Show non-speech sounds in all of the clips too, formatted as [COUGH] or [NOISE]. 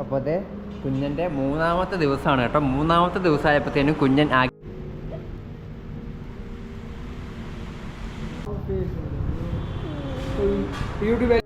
അപ്പോൾ അതെ കുഞ്ഞന്റെ മൂന്നാമത്തെ ദിവസമാണ് കേട്ടോ. മൂന്നാമത്തെ ദിവസമായപ്പോഴത്തേനും കുഞ്ഞൻ ആ യൂട്യൂബ്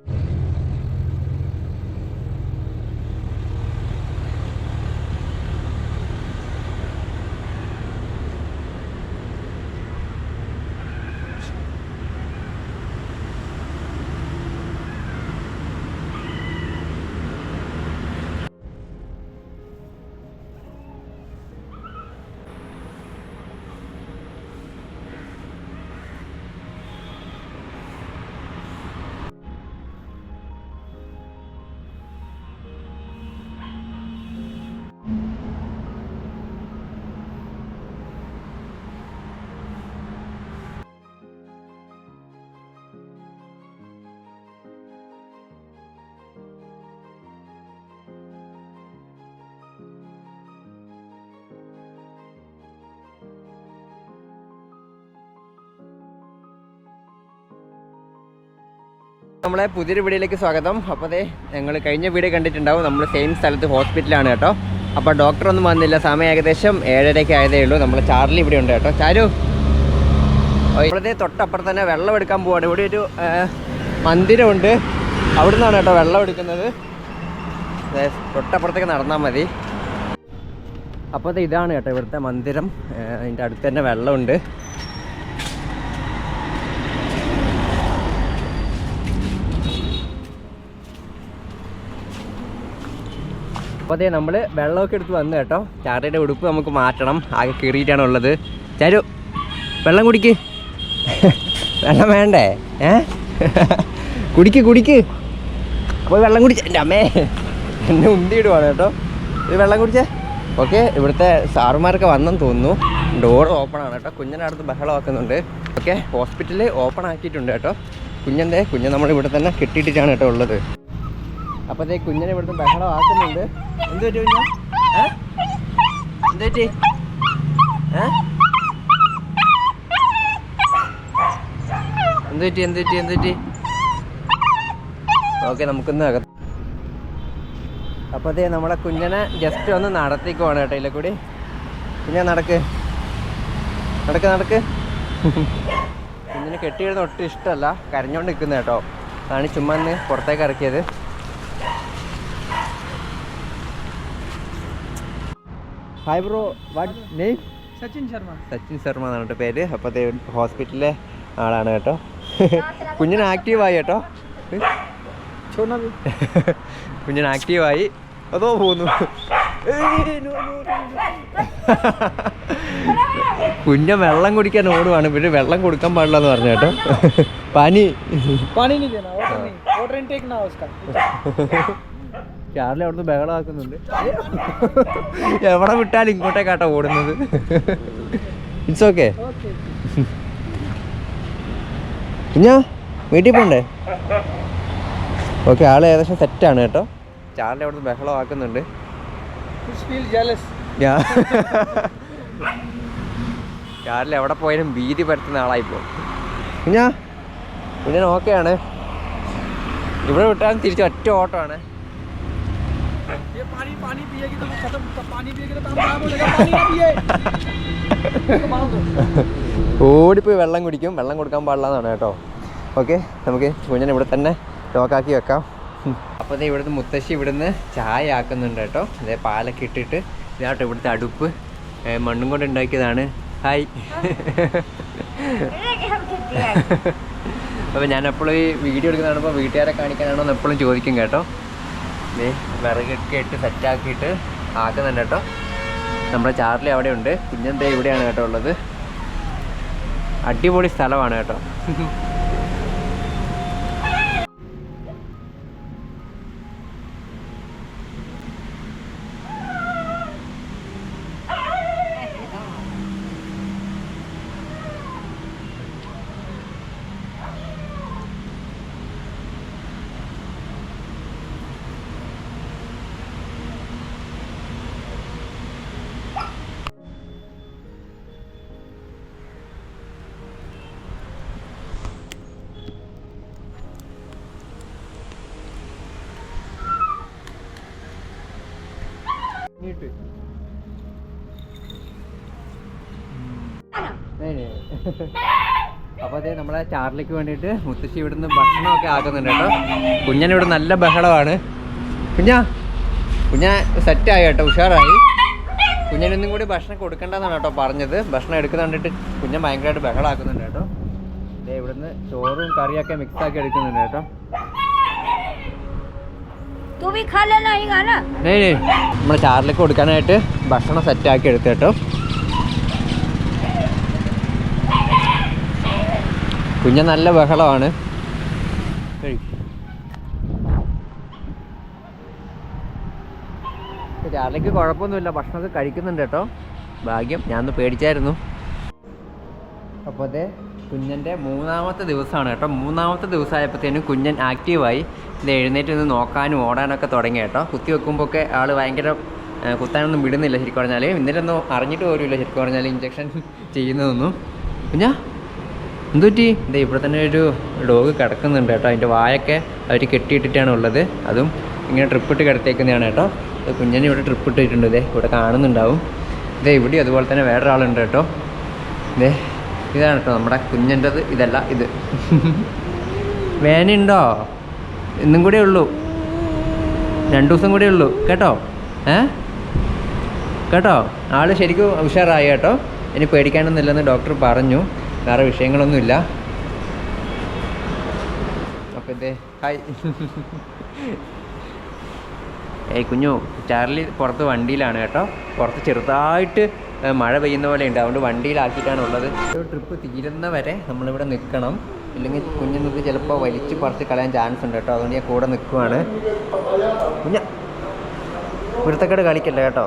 നമ്മളെ പുതിയൊരു വീഡിയോയിലേക്ക് സ്വാഗതം. അപ്പോൾ അതെ ഞങ്ങൾ കഴിഞ്ഞ വീഡിയോ കണ്ടിട്ടുണ്ടാവും. നമ്മൾ സെയിം സ്ഥലത്ത് ഹോസ്പിറ്റലാണ് കേട്ടോ. അപ്പോൾ ഡോക്ടർ ഒന്നും വന്നില്ല. സമയം ഏകദേശം ഏഴരയ്ക്ക് ആയതേ ഉള്ളൂ. നമ്മൾ ചാർലി ഇവിടെ ഉണ്ട് കേട്ടോ. ചാരു. ഇവിടെ തൊട്ടപ്പുറത്ത് തന്നെ വെള്ളം എടുക്കാൻ പോവാണ്. ഇവിടെ ഒരു മന്ദിരമുണ്ട്. അവിടെ നിന്നാണ് കേട്ടോ വെള്ളം എടുക്കുന്നത്. തൊട്ടപ്പുറത്തേക്ക് നടന്നാൽ മതി. അപ്പോൾ ഇതാണ് കേട്ടോ ഇവിടുത്തെ മന്ദിരം. അതിന്റെ അടുത്ത് തന്നെ വെള്ളമുണ്ട്. അപ്പോൾ അതെ നമ്മൾ വെള്ളമൊക്കെ എടുത്ത് വന്നു കേട്ടോ. ചാറിയുടെ ഉടുപ്പ് നമുക്ക് മാറ്റണം. ആകെ കീറിയിട്ടാണ് ഉള്ളത്. ചാരു വെള്ളം കുടിക്ക്. [LAUGHS] വെള്ളം വേണ്ടേ? ഏ? [LAUGHS] കുടിക്ക് കുടിക്ക്. അപ്പോൾ വെള്ളം കുടിച്ച. എന്റെ അമ്മേ എന്നെ ഉന്തിയിടുവാണ് കേട്ടോ. ഇത് വെള്ളം കുടിച്ചേ. ഓക്കെ ഇവിടുത്തെ സാറുമാരൊക്കെ വന്നെന്ന് തോന്നുന്നു. ഡോർ ഓപ്പൺ ആണ് കേട്ടോ. കുഞ്ഞിന്റെ അടുത്ത് ബഹളം ആക്കുന്നുണ്ട് ഓക്കെ ഹോസ്പിറ്റൽ ഓപ്പൺ ആക്കിയിട്ടുണ്ട് കേട്ടോ. കുഞ്ഞന്റെ കുഞ്ഞ് നമ്മൾ ഇവിടെ തന്നെ കെട്ടിയിട്ടിട്ടാണ് കേട്ടോ ഉള്ളത്. അപ്പോൾ അതേ കുഞ്ഞിനെ ഇവിടുന്ന് ബഹളം ആക്കുന്നുണ്ട്. എന്ത് പറ്റി കുഞ്ഞ? എന്തേറ്റി എന്ത് പറ്റി? എന്ത് പറ്റി? ഓക്കെ നമുക്കൊന്ന് അകത്ത് നമ്മളെ കുഞ്ഞിനെ ജസ്റ്റ് ഒന്ന് നടത്തിക്കുവാണ് കേട്ടോ ഇല്ല കൂടി. കുഞ്ഞ നടക്ക്. നടക്ക് നടക്ക്. കുഞ്ഞിനെ കെട്ടിയിടുന്ന ഒട്ടും ഇഷ്ടമല്ല. കരഞ്ഞോണ്ട് നിൽക്കുന്ന കേട്ടോ. അതാണ് ചുമ്മാ ഒന്ന് പുറത്തേക്ക് ഇറക്കിയത്. Hi bro what name Sachin Sharma. Sachin Sharma എന്നാണ് കേട്ടോ പേര്. അപ്പോൾ ഹോസ്പിറ്റലിലെ ആളാണ് കേട്ടോ. [LAUGHS] കുഞ്ഞിന് ആക്റ്റീവായി കേട്ടോ. [LAUGHS] കുഞ്ഞിന് ആക്റ്റീവായി. അതോ പോന്നു. [LAUGHS] കുഞ്ഞ വെള്ളം കുടിക്കാൻ ഓടുവാണ്. പിന്നെ വെള്ളം കൊടുക്കാൻ പാടില്ല എന്ന് പറഞ്ഞു കേട്ടോ. പനി. പനി ചാർലി അവിടുന്ന് ബഹളമാക്കുന്നുണ്ട്. എവിടെ വിട്ടാലും ഇങ്ങോട്ടേക്കാട്ടോ ഓടുന്നത്. ഇറ്റ്സ് ഓക്കെ ഞാ വീട്ടിൽ പോണ്ടേ? ഓക്കെ ആൾ ഏകദേശം സെറ്റാണ് കേട്ടോ. ചാർലി അവിടുന്ന് ബഹളമാക്കുന്നുണ്ട്. ചാർലി എവിടെ പോയാലും ഭീതി പരത്തുന്ന ആളായി പോകും. കുഞ്ഞാ ഓക്കെയാണ് ഇവിടെ വിട്ടാലും തിരിച്ച് ഒറ്റ ആണ് ये पानी पानी पिएगी तो खत्म तो पानी पिएगी तो काम खराब हो जाएगा पानी ना पिए इसको बांध दो [LAUGHS] ഓടിപ്പോയി വെള്ളം കുടിക്കും വെള്ളം കൊടുക്കാൻ പാടില്ല എന്നാണ് കേട്ടോ ഓക്കെ നമുക്ക് കുഞ്ഞിനെ ഇവിടെ തന്നെ ലോക്കാക്കി വെക്കാം അപ്പോൾ ദേ ഇവിടുന്ന് മുത്തശ്ശി ഇവിടുന്ന് ചായ ആക്കുന്നുണ്ട് കേട്ടോ അതേ പാലൊക്കെ ഇട്ടിട്ട് ഇതാട്ടോ ഇവിടുത്തെ അടുപ്പ് ഏ, മണ്ണും കൊണ്ട് ഉണ്ടാക്കിയതാണ് ഹായ് [LAUGHS] അപ്പോൾ ഞാൻ എപ്പോഴും ഈ വീഡിയോ എടുക്കുന്ന കാണുമ്പോൾ വീട്ടുകാരെ കാണിക്കാനാണോ എന്ന് എപ്പോഴും ചോദിക്കും കേട്ടോ ദേ വിറകൊക്കെ ഇട്ട് സെറ്റാക്കിയിട്ട് ആക്കുന്നുണ്ട് കേട്ടോ. നമ്മുടെ ചാർലി അവിടെ ഉണ്ട് കുഞ്ഞന്തേ ഇവിടെയാണ് കേട്ടോ ഉള്ളത്? അടിപൊളി സ്ഥലമാണ് കേട്ടോ. നീട്ട് അപ്പോൾ അതെ നമ്മളെ ചാർലിക്ക് വേണ്ടിട്ട് മുത്തശ്ശി ഇവിടുന്ന് ഭക്ഷണമൊക്കെ ആക്കുന്നുണ്ട് കേട്ടോ. കുഞ്ഞൻ ഇവിടെ നല്ല ബഹളമാണ്. കുഞ്ഞ കുഞ്ഞ സെറ്റായി കേട്ടോ ഉഷാറായി. കുഞ്ഞനൊന്നും കൂടി ഭക്ഷണം കൊടുക്കണ്ടെന്നാണ് കേട്ടോ പറഞ്ഞത്. ഭക്ഷണം എടുക്കുന്ന കണ്ടിട്ട് കുഞ്ഞൻ ഭയങ്കരമായിട്ട് ബഹളാക്കുന്നുണ്ട് കേട്ടോ. ഇവിടുന്ന് ചോറും കറിയൊക്കെ മിക്സ് ആക്കി എടുക്കുന്നുണ്ട് കേട്ടോ. നമ്മുടെ ചാറിലേക്ക് കൊടുക്കാനായിട്ട് ഭക്ഷണം സെറ്റാക്കി എടുത്തു കേട്ടോ കുഞ്ഞ നല്ല ബഹളമാണ് ചാർലിക്ക് കുഴപ്പമൊന്നുമില്ല ഭക്ഷണമൊക്കെ കഴിക്കുന്നുണ്ട് കേട്ടോ ഭാഗ്യം ഞാനൊന്ന് പേടിച്ചായിരുന്നു അപ്പോൾ അതെ കുഞ്ഞന്റെ മൂന്നാമത്തെ ദിവസമാണ് കേട്ടോ. മൂന്നാമത്തെ ദിവസമായപ്പോഴത്തേനും കുഞ്ഞൻ ആക്റ്റീവായി ഇത് എഴുന്നേറ്റ് നിന്ന് നോക്കാനും ഓടാനൊക്കെ തുടങ്ങി കേട്ടോ. കുത്തി വെക്കുമ്പോൾ ഒക്കെ ആൾ ഭയങ്കര കുത്താനൊന്നും വിടുന്നില്ല ശരിക്കും പറഞ്ഞാൽ ഇന്നലൊന്നും അറിഞ്ഞിട്ട് പോലുമില്ല ശരിക്കും പറഞ്ഞാൽ ഇഞ്ചക്ഷൻ ചെയ്യുന്നതൊന്നും. കുഞ്ഞാ എന്തുപറ്റി? ഇതേ ഇവിടെ തന്നെ ഒരു ഡോഗ് കിടക്കുന്നുണ്ട് കേട്ടോ. അതിന്റെ വായൊക്കെ അവർ കെട്ടിയിട്ടിട്ടാണ് ഉള്ളത്. അതും ഇങ്ങനെ ട്രിപ്പിട്ട് കിടത്തേക്കുന്നതാണ് കേട്ടോ. കുഞ്ഞിനെ ഇവിടെ ട്രിപ്പ് ഇട്ടിട്ടുണ്ട് ഇതേ ഇവിടെ കാണുന്നുണ്ടാവും. ഇതേ ഇവിടെ അതുപോലെ തന്നെ വേറൊരാളുണ്ട് കേട്ടോ. ഇതേ ഇതാണ് കേട്ടോ നമ്മുടെ കുഞ്ഞന്റെത്. ഇതല്ല ഇത്. വേനുണ്ടോ? ഇന്നും കൂടെ ഉള്ളൂ. രണ്ടു ദിവസം കൂടെ ഉള്ളൂ. കേട്ടോ? ഏ? കേട്ടോ? ആൾ ശരിക്കും ഉഷാറായി കേട്ടോ. ഇനി പേടിക്കാനൊന്നുമില്ലെന്ന് ഡോക്ടർ പറഞ്ഞു. വേറെ വിഷയങ്ങളൊന്നുമില്ല. അപ്പോൾ ഇതേ ഹായ്. ഏയ് കുഞ്ഞു ചാർലി പുറത്ത് വണ്ടിയിലാണ് കേട്ടോ. പുറത്ത് ചെറുതായിട്ട് മഴ പെയ്യുന്ന പോലെ ഉണ്ട്. അതുകൊണ്ട് വണ്ടിയിലാക്കിയിട്ടാണ് ഉള്ളത് ഒരു ട്രിപ്പ് തീരുന്ന വരെ നമ്മളിവിടെ നിൽക്കണം. ഇല്ലെങ്കിൽ കുഞ്ഞുങ്ങൾക്ക് ചിലപ്പോൾ വലിച്ചു പറിച്ച് കളയാൻ ചാൻസ് ഉണ്ട് കേട്ടോ. അതുകൊണ്ട് ഞാൻ കൂടെ നിൽക്കുവാണ്. കുഞ്ഞ കുരുത്തക്കേട് കാണിക്കല്ല കേട്ടോ?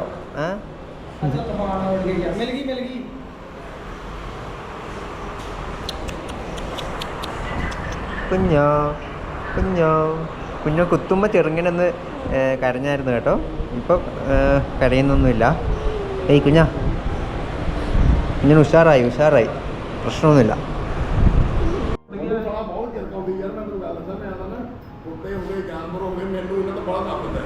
കുഞ്ഞോ കുഞ്ഞോ. കുഞ്ഞോ കുത്തുമ്പോൾ ചെറുങ്ങനൊന്ന് കരഞ്ഞായിരുന്നു കേട്ടോ. ഇപ്പം കരയുന്നൊന്നുമില്ല. ഏയ് കുഞ്ഞാ കുഞ്ഞിന് ഉഷാറായി ഉഷാറായി പ്രശ്നമൊന്നുമില്ല ਬੜਾ ਬਹੁਤ ਚਿਰ ਕੌਂਦੀ ਯਾਰ ਮੈਂ ਤੈਨੂੰ ਗੱਲ ਦੱਸਾਂ ਮੈਂ ਆਦਾ ਨਾ ਕੁੱਤੇ ਹੋ ਗਏ ਜਾਨਵਰ ਹੋ ਗਏ ਮੈਨੂੰ ਇਹਨਾਂ ਤੋਂ ਬੜਾ ਨੱਪਦਾ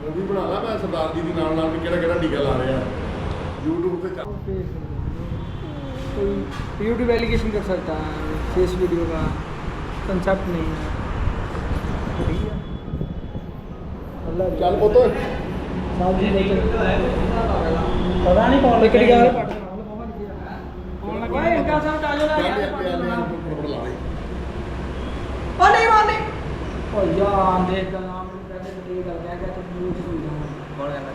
ਮੂਵੀ ਬਣਾ ਲਾ ਮੈਂ ਸਰਦਾਰ ਜੀ ਦੇ ਨਾਲ ਨਾਲ ਵੀ ਕਿਹੜਾ ਕਿਹੜਾ ਟੀਕਾ ਲਾ ਰਿਹਾ YouTube ਤੇ ਚੱਲ कोई यूट्यूब एलिगेशन कर सकता है फेस वीडियो का कंसेप्ट नहीं है अल्लाह ਚੱਲ ਪਤਾ ਨਹੀਂ ਕੌਣ ਲੱਗਿਆ ਯਾਰ ਕੌਣ ਲੱਗਾ ਓਏ ਅੰਕਲ ਸਾਹਿਬ ਟਾਜੋ ਲਾ ਯਾਰ ਉਹ ਨਹੀਂ ਮਾਰਨੀ ਓ ਯਾਰ ਦੇ ਦਾ ਨਾਮ ਨੂੰ ਕਹਿੰਦੇ ਬੜੀ ਗੱਲ ਕਹਿ ਕੇ ਤੂੰ ਮੂੰਹ ਸੁਣ ਜਾ ਕੌਣ ਕਹਿੰਦਾ?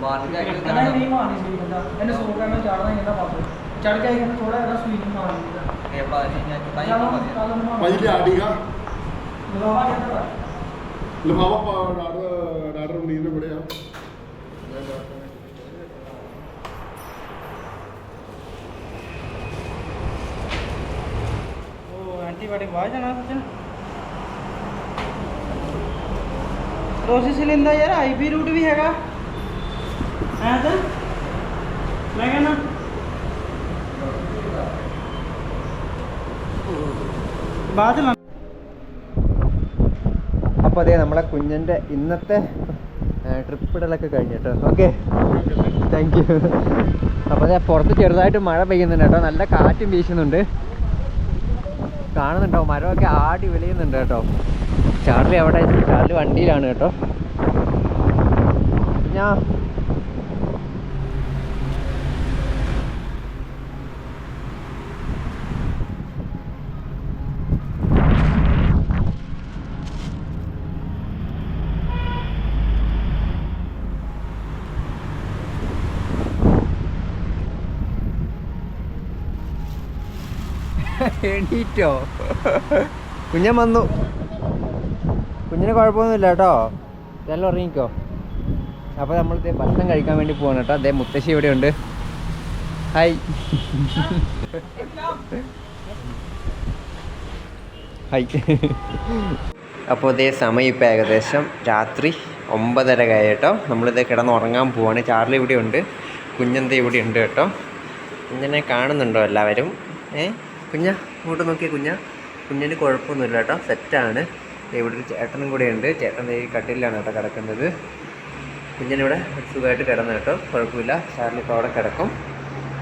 ਮਾਰ ਕੇ ਇੱਕ ਕਹਿੰਦਾ ਨਹੀਂ ਮਾਰਨੀ ਸੀ ਬੰਦਾ ਇਹਨੇ ਸੋ ਕੇ ਮੈਂ ਚੜਦਾ ਜਾਂਦਾ ਵਾਪਸ ਚੜ ਕੇ ਥੋੜਾ ਇਹਦਾ ਸੂਈ ਨਹੀਂ ਮਾਰ ਦਿੰਦਾ ਇਹ ਬਾਜੀ ਨੇ ਤਾਂ ਹੀ ਮਾਰ। ਦਿੰਦਾ ਭਾਈ ਲਿਆ ਡੀਗਾ ਲਵਾਵਾ ਕਹਿੰਦਾ ਲਵਾਵਾ ਪਾੜਾ ਉਹ ਐਂਟੀਬਾਇਓਟਿਕ ਬਾਹਰ ਜਾਣਾ ਸੱਚਨ ਪ੍ਰੋਸੈਸ ਲੈਂਦਾ ਯਾਰ ਆਈਬੀ ਰੂਟ ਵੀ ਹੈਗਾ ਐ ਤਾਂ ਮੈਂ ਕਹਿੰਦਾ ਬਾਅਦ ਲਾ അപ്പോൾ അതെ നമ്മളെ കുഞ്ഞൻ്റെ ഇന്നത്തെ ട്രിപ്പ് ഇടലൊക്കെ കഴിഞ്ഞു കേട്ടോ ഓക്കെ താങ്ക് യു അപ്പോൾ അതെ പുറത്ത് ചെറുതായിട്ട് മഴ പെയ്യുന്നുണ്ട് കേട്ടോ നല്ല കാറ്റും വീശുന്നുണ്ട് കാണുന്നുണ്ടോ? മരമൊക്കെ ആടി വിളിയുന്നുണ്ട് കേട്ടോ. ചാർലി എവിടെ ചാർലി വണ്ടിയിലാണ് കേട്ടോ. ഞാൻ എണീറ്റോ? കുഞ്ഞൻ വന്നു. കുഞ്ഞിന് കുഴപ്പമൊന്നുമില്ല കേട്ടോ ഇതെല്ലാം ഉറങ്ങിക്കോ. അപ്പോൾ നമ്മൾ ഇതേ ഭക്ഷണം കഴിക്കാൻ വേണ്ടി പോവാണ് കേട്ടോ. അതേ മുത്തശ്ശി ഇവിടെ ഉണ്ട് ഹായ്. ഹായ്. അപ്പോൾ ഇതേ സമയം ഇപ്പോൾ ഏകദേശം രാത്രി ഒമ്പതര കേട്ടോ. നമ്മളിത് കിടന്നുറങ്ങാൻ പോവാണ്. ചാർലി ഇവിടെ ഉണ്ട് കുഞ്ഞന്ത ഇവിടെ ഉണ്ട് കേട്ടോ. കുഞ്ഞിനെ കാണുന്നുണ്ടോ എല്ലാവരും? ഏ? കുഞ്ഞ ഇങ്ങോട്ട് നോക്കിയാൽ കുഞ്ഞ. കുഞ്ഞിന് കുഴപ്പമൊന്നുമില്ല കേട്ടോ സെറ്റാണ്. ഇവിടെ ഒരു ചേട്ടനും കൂടെ ഉണ്ട്. ചേട്ടൻ ഈ കട്ടിലാണ് കേട്ടോ കിടക്കുന്നത്. കുഞ്ഞിനിവിടെ സുഖമായിട്ട് കിടന്നു കേട്ടോ കുഴപ്പമില്ല. ചാർലി ഇപ്പോൾ അവിടെ കിടക്കും.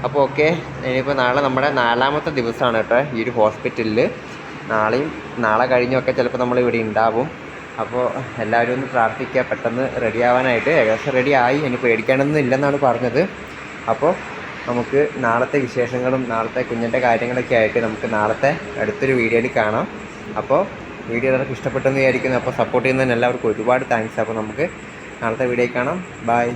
അപ്പോൾ ഓക്കെ ഇനിയിപ്പോൾ നാളെ നമ്മുടെ നാലാമത്തെ ദിവസമാണ് കേട്ടോ ഈ ഒരു ഹോസ്പിറ്റലിൽ നാളെയും നാളെ കഴിഞ്ഞൊക്കെ ചിലപ്പോൾ നമ്മൾ ഇവിടെ ഉണ്ടാവും. അപ്പോൾ എല്ലാവരും ഒന്ന് പ്രാർത്ഥിക്കുക പെട്ടെന്ന് റെഡിയാവാനായിട്ട് ഏകദേശം റെഡി ആയി ഇനി പേടിക്കാനൊന്നും ഇല്ലെന്നാണ് പറഞ്ഞത്. അപ്പോൾ നമുക്ക് നാളത്തെ വിശേഷങ്ങളും നാളത്തെ കുഞ്ഞിന്റെ കാര്യങ്ങളൊക്കെ ആയിട്ട് നമുക്ക് നാളത്തെ അടുത്തൊരു വീഡിയോയിൽ കാണാം. അപ്പോൾ വീഡിയോ എല്ലാവർക്കും ഇഷ്ടപ്പെട്ടെന്ന് വിചാരിക്കുന്നു. അപ്പോൾ സപ്പോർട്ട് ചെയ്യുന്നതിന് എല്ലാവർക്കും ഒരുപാട് താങ്ക്സ് അപ്പോൾ നമുക്ക് നാളത്തെ വീഡിയോയിൽ കാണാം. ബൈ